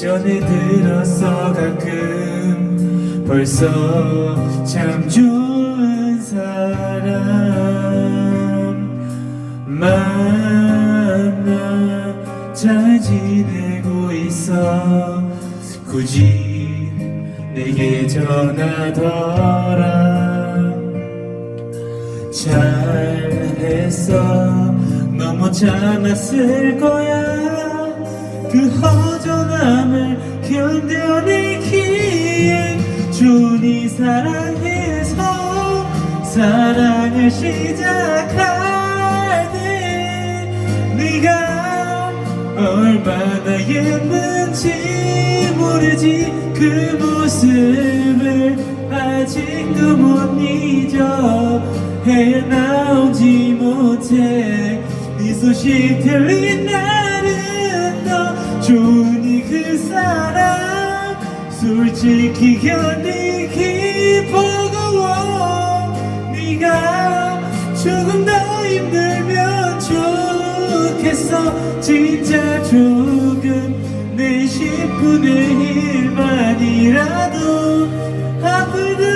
전해 들었어 가끔 벌써 참 좋은 사람. 만나 잘 지내고 있어. 굳이 내게 전하더라. 잘했어. 너무 참았을 거야 그 허전함을 견뎌내기에 준이 사랑해서 사랑을 시작할 때 네가 얼마나 예쁜지 모르지 그 모습을 아직도 못 잊어 헤어나오지 못해 네 소식 들린 날은 너 좋으니 그 사람 솔직히 견디기 버거워. 네가 조금 더 힘들면 좋겠어. 진짜 조금 내 10분의 1만이라도 아프다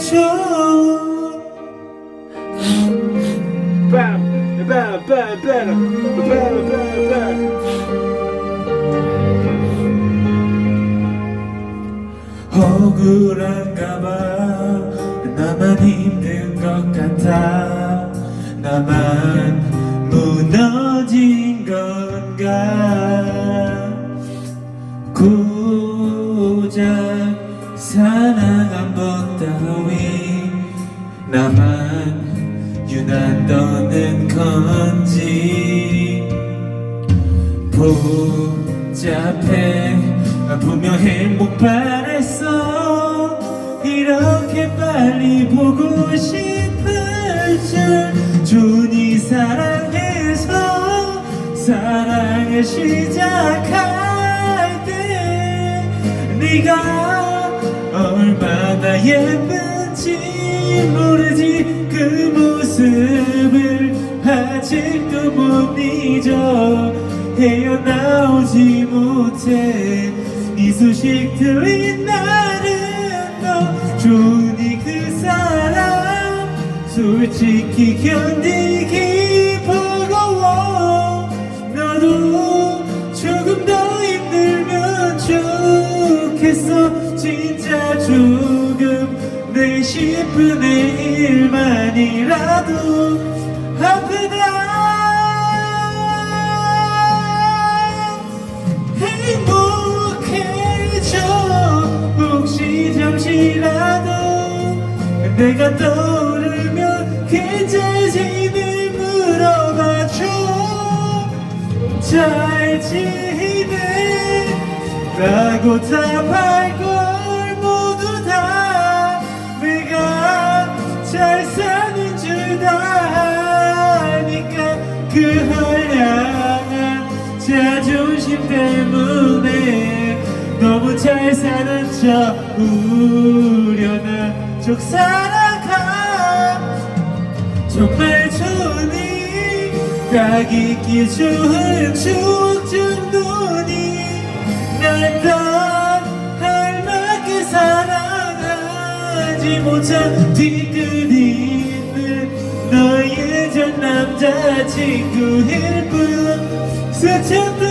행복해져 억울한가 봐 나만 힘든 것 같아. 나만 무너진 건가? 고작 사랑 한번 따위 나만 유난 떠는 건지. 복잡해. 분명 행복 바랬어 이렇게 빨리 보고 싶을 줄 준이 사랑해서 사랑을 시작할 때 네가 얼마나 예쁜지 모르지 그 모습을 아직도 못 잊어 헤어나오지 못해 이 소식 들린 날은 너 좋으니 그 사람 솔직히 견디기 버거워 너도 조금 더 힘들면 좋겠어. 진짜 조금 내 10분의 1만이라도 떠오르면 괜찮지를 물어봐줘. 잘 지내. 라고 답할 걸 모두 다 내가 잘 사는 줄 다 아니까 그 한량한 자존심 때문에 너무 잘 사는 척 우려나 척 살아가 정말 좋으니 딱 잊기 좋은 추억 정도니 날더할 만큼 사랑하지 못한 뒤끝 있는 너의 전 남자친구일 뿐 스쳤던